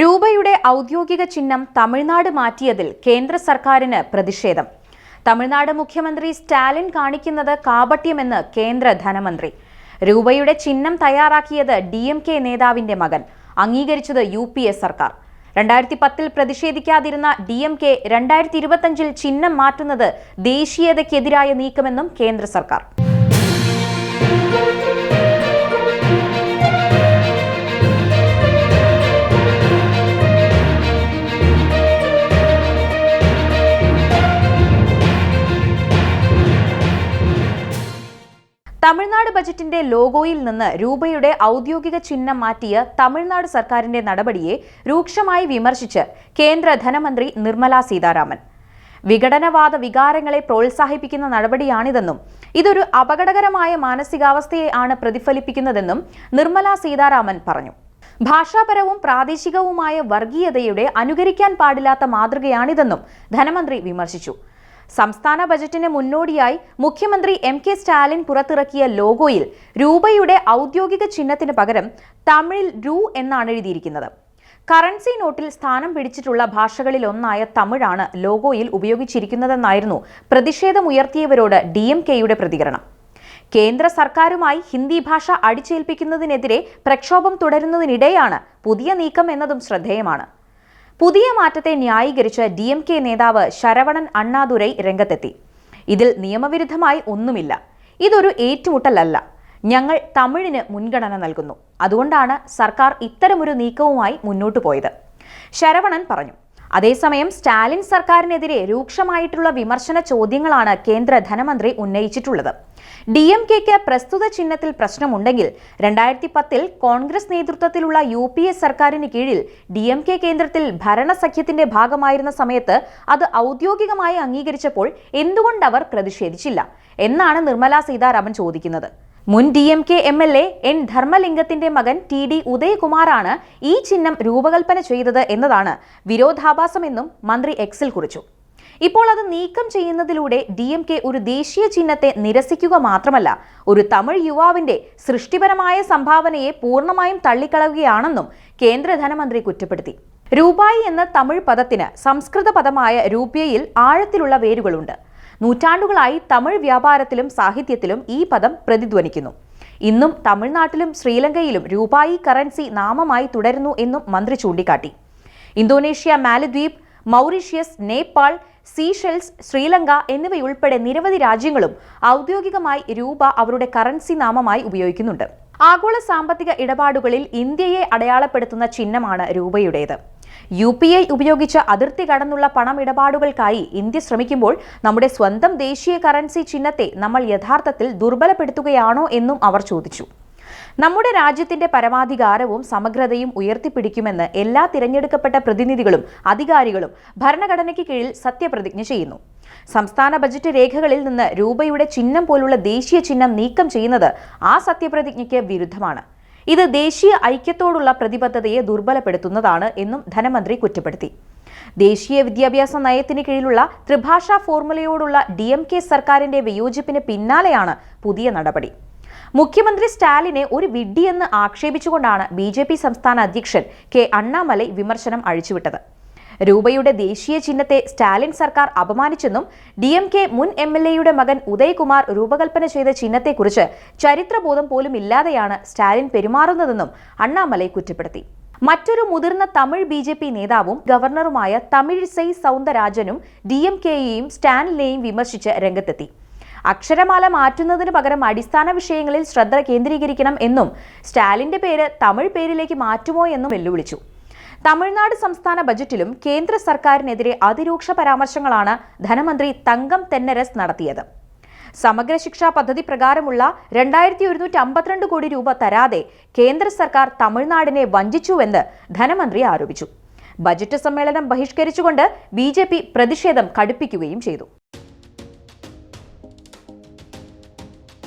രൂപയുടെ ഔദ്യോഗിക ചിഹ്നം തമിഴ്നാട് മാറ്റിയതിൽ കേന്ദ്ര സർക്കാരിന് പ്രതിഷേധം. തമിഴ്നാട് മുഖ്യമന്ത്രി സ്റ്റാലിൻ കാണിക്കുന്നത് കാപട്യമെന്ന് കേന്ദ്ര ധനമന്ത്രി. രൂപയുടെ ചിഹ്നം തയ്യാറാക്കിയത് ഡി എം കെ നേതാവിന്റെ മകൻ അംഗീകരിച്ചത് യു പി എ സർക്കാർ. രണ്ടായിരത്തി പത്തിൽ പ്രതിഷേധിക്കാതിരുന്ന ഡി എം കെ രണ്ടായിരത്തി ഇരുപത്തഞ്ചിൽ ചിഹ്നം മാറ്റുന്നത് ദേശീയതയ്ക്കെതിരായ നീക്കമെന്നും കേന്ദ്ര സർക്കാർ. തമിഴ്നാട് ബജറ്റിന്റെ ലോഗോയിൽ നിന്ന് രൂപയുടെ ഔദ്യോഗിക ചിഹ്നം മാറ്റിയ തമിഴ്നാട് സർക്കാരിന്റെ നടപടിയെ രൂക്ഷമായി വിമർശിച്ച് കേന്ദ്ര ധനമന്ത്രി നിർമ്മല സീതാരാമൻ. വിഘടനവാദ വികാരങ്ങളെ പ്രോത്സാഹിപ്പിക്കുന്ന നടപടിയാണിതെന്നും ഇതൊരു അപകടകരമായ മാനസികാവസ്ഥയെ ആണ് പ്രതിഫലിപ്പിക്കുന്നതെന്നും നിർമ്മല സീതാരാമൻ പറഞ്ഞു. ഭാഷാപരവും പ്രാദേശികവുമായ വർഗീയതയുടെ അനുകരിക്കാൻ പാടില്ലാത്ത മാതൃകയാണിതെന്നും ധനമന്ത്രി വിമർശിച്ചു. സംസ്ഥാന ബജറ്റിന് മുന്നോടിയായി മുഖ്യമന്ത്രി എം കെ സ്റ്റാലിൻ പുറത്തിറക്കിയ ലോഗോയിൽ രൂപയുടെ ഔദ്യോഗിക ചിഹ്നത്തിന് പകരം തമിഴിൽ രൂ എന്നാണ് എഴുതിയിരിക്കുന്നത്. കറൻസി നോട്ടിൽ സ്ഥാനം പിടിച്ചിട്ടുള്ള ഭാഷകളിൽ ഒന്നായ തമിഴാണ് ലോഗോയിൽ ഉപയോഗിച്ചിരിക്കുന്നതെന്നായിരുന്നു പ്രതിഷേധമുയർത്തിയവരോട് ഡി എം കെയുടെ പ്രതികരണം. കേന്ദ്ര സർക്കാരുമായി ഹിന്ദി ഭാഷ അടിച്ചേൽപ്പിക്കുന്നതിനെതിരെ പ്രക്ഷോഭം തുടരുന്നതിനിടെയാണ് പുതിയ നീക്കം എന്നതും ശ്രദ്ധേയമാണ്. പുതിയ മാറ്റത്തെ ന്യായീകരിച്ച് ഡി എം കെ നേതാവ് ശരവണൻ അണ്ണാദുരൈ രംഗത്തെത്തി. ഇതിൽ നിയമവിരുദ്ധമായി ഒന്നുമില്ല. ഇതൊരു ഏറ്റുമുട്ടലല്ല. ഞങ്ങൾ തമിഴിന് മുൻഗണന നൽകുന്നു. അതുകൊണ്ടാണ് സർക്കാർ ഇത്തരമൊരു നീക്കവുമായി മുന്നോട്ടു പോയത്. ശരവണൻ പറഞ്ഞു അതേസമയം സ്റ്റാലിൻ സർക്കാരിനെതിരെ രൂക്ഷമായിട്ടുള്ള വിമർശന ചോദ്യങ്ങളാണ് കേന്ദ്ര ധനമന്ത്രി ഉന്നയിച്ചിട്ടുള്ളത്. ഡി എം കെക്ക് പ്രസ്തുത ചിഹ്നത്തിൽ പ്രശ്നമുണ്ടെങ്കിൽ രണ്ടായിരത്തി പത്തിൽ കോൺഗ്രസ് നേതൃത്വത്തിലുള്ള യു പി എ സർക്കാരിന് കീഴിൽ ഡി എം കെ കേന്ദ്രത്തിൽ ഭരണസഖ്യത്തിന്റെ ഭാഗമായിരുന്ന സമയത്ത് അത് ഔദ്യോഗികമായി അംഗീകരിച്ചപ്പോൾ എന്തുകൊണ്ടവർ പ്രതിഷേധിച്ചില്ല? എന്നാണ് നിർമ്മലാ സീതാരാമൻ ചോദിക്കുന്നത്. മുൻ D M K M L A N ധർമ്മലിംഗത്തിന്റെ മകൻ ടി ഡി ഉദയകുമാറാണ് ഈ ചിഹ്നം രൂപകൽപ്പന ചെയ്തത് എന്നതാണ് വിരോധാഭാസമെന്നും മന്ത്രി എക്സിൽ കുറിച്ചു. ഇപ്പോൾ അത് നീക്കം ചെയ്യുന്നതിലൂടെ ഡി എം കെ ഒരു ദേശീയ ചിഹ്നത്തെ നിരസിക്കുക മാത്രമല്ല ഒരു തമിഴ് യുവാവിന്റെ സൃഷ്ടിപരമായ സംഭാവനയെ പൂർണമായും തള്ളിക്കളയുകയാണെന്നും കേന്ദ്ര ധനമന്ത്രി കുറ്റപ്പെടുത്തി. രൂപായി എന്ന തമിഴ് പദത്തിന് സംസ്കൃത പദമായ രൂപ്യയിൽ ആഴത്തിലുള്ള വേരുകളുണ്ട്. നൂറ്റാണ്ടുകളായി തമിഴ് വ്യാപാരത്തിലും സാഹിത്യത്തിലും ഈ പദം പ്രതിധ്വനിക്കുന്നു. ഇന്നും തമിഴ്നാട്ടിലും ശ്രീലങ്കയിലും രൂപായി കറൻസി നാമമായി തുടരുന്നു എന്നും മന്ത്രി ചൂണ്ടിക്കാട്ടി. ഇന്തോനേഷ്യ മാലദ്വീപ് മൗറീഷ്യസ് നേപ്പാൾ സീഷെൽസ് ശ്രീലങ്ക എന്നിവയുൾപ്പെടെ നിരവധി രാജ്യങ്ങളും ഔദ്യോഗികമായി രൂപ അവരുടെ കറൻസി നാമമായി ഉപയോഗിക്കുന്നുണ്ട്. ആഗോള സാമ്പത്തിക ഇടപാടുകളിൽ ഇന്ത്യയെ അടയാളപ്പെടുത്തുന്ന ചിഹ്നമാണ് രൂപയുടേത്. യു പി ഐ ഉപയോഗിച്ച് അതിർത്തി കടന്നുള്ള പണമിടപാടുകൾക്കായി ഇന്ത്യ ശ്രമിക്കുമ്പോൾ നമ്മുടെ സ്വന്തം ദേശീയ കറൻസി ചിഹ്നത്തെ നമ്മൾ യഥാർത്ഥത്തിൽ ദുർബലപ്പെടുത്തുകയാണോ എന്നും അവർ ചോദിച്ചു. നമ്മുടെ രാജ്യത്തിന്റെ പരമാധികാരവും സമഗ്രതയും ഉയർത്തിപ്പിടിക്കുമെന്ന് എല്ലാ തിരഞ്ഞെടുക്കപ്പെട്ട പ്രതിനിധികളും അധികാരികളും ഭരണഘടനയ്ക്ക് കീഴിൽ സത്യപ്രതിജ്ഞ ചെയ്യുന്നു. സംസ്ഥാന ബജറ്റ് രേഖകളിൽ നിന്ന് രൂപയുടെ ചിഹ്നം പോലുള്ള ദേശീയ ചിഹ്നം നീക്കം ചെയ്യുന്നത് ആ സത്യപ്രതിജ്ഞയ്ക്ക് വിരുദ്ധമാണ്. ഇത് ദേശീയ ഐക്യത്തോടുള്ള പ്രതിബദ്ധതയെ ദുർബലപ്പെടുത്തുന്നതാണ് എന്നും ധനമന്ത്രി കുറ്റപ്പെടുത്തി. ദേശീയ വിദ്യാഭ്യാസ നയത്തിന് കീഴിലുള്ള ത്രിഭാഷാ ഫോർമുലയോടുള്ള ഡി എം കെ സർക്കാരിന്റെ വിയോജിപ്പിന് പിന്നാലെയാണ് പുതിയ നടപടി. മുഖ്യമന്ത്രി സ്റ്റാലിനെ ഒരു വിഡ്ഡിയെന്ന് ആക്ഷേപിച്ചുകൊണ്ടാണ് ബി ജെ പി സംസ്ഥാന അധ്യക്ഷൻ കെ അണ്ണാമലൈ വിമർശനം അഴിച്ചുവിട്ടത്. രൂപയുടെ ദേശീയ ചിഹ്നത്തെ സ്റ്റാലിൻ സർക്കാർ അപമാനിച്ചെന്നും ഡി എം കെ മുൻ എം എൽ എയുടെ മകൻ ഉദയകുമാർ രൂപകൽപ്പന ചെയ്ത ചിഹ്നത്തെക്കുറിച്ച് ചരിത്രബോധം പോലും ഇല്ലാതെയാണ് സ്റ്റാലിൻ പെരുമാറുന്നതെന്നും അണ്ണാമലൈ കുറ്റപ്പെടുത്തി. മറ്റൊരു മുതിർന്ന തമിഴ് ബി ജെ പി നേതാവും ഗവർണറുമായ തമിഴിസൈ സൗന്ദരാജനും ഡി എം കെയെയും സ്റ്റാലിനെയും വിമർശിച്ച് രംഗത്തെത്തി. അക്ഷരമാല മാറ്റുന്നതിന് പകരം അടിസ്ഥാന വിഷയങ്ങളിൽ ശ്രദ്ധ കേന്ദ്രീകരിക്കണം എന്നും സ്റ്റാലിന്റെ പേര് തമിഴ് പേരിലേക്ക് മാറ്റുമോ എന്നും വെല്ലുവിളിച്ചു. തമിഴ്നാട് സംസ്ഥാന ബജറ്റിലും കേന്ദ്ര സർക്കാരിനെതിരെ അതിരൂക്ഷ പരാമർശങ്ങളാണ് ധനമന്ത്രി തങ്കം തെന്നരസ് നടത്തിയത്. സമഗ്ര ശിക്ഷാ പദ്ധതി പ്രകാരമുള്ള രണ്ടായിരത്തി ഒരുന്നൂറ്റി അമ്പത്തിരണ്ട് കോടി രൂപ തരാതെ കേന്ദ്ര സർക്കാർ തമിഴ്നാടിനെ വഞ്ചിച്ചുവെന്ന് ധനമന്ത്രി ആരോപിച്ചു. ബജറ്റ് സമ്മേളനം ബഹിഷ്കരിച്ചുകൊണ്ട് ബി പ്രതിഷേധം കടുപ്പിക്കുകയും ചെയ്തു.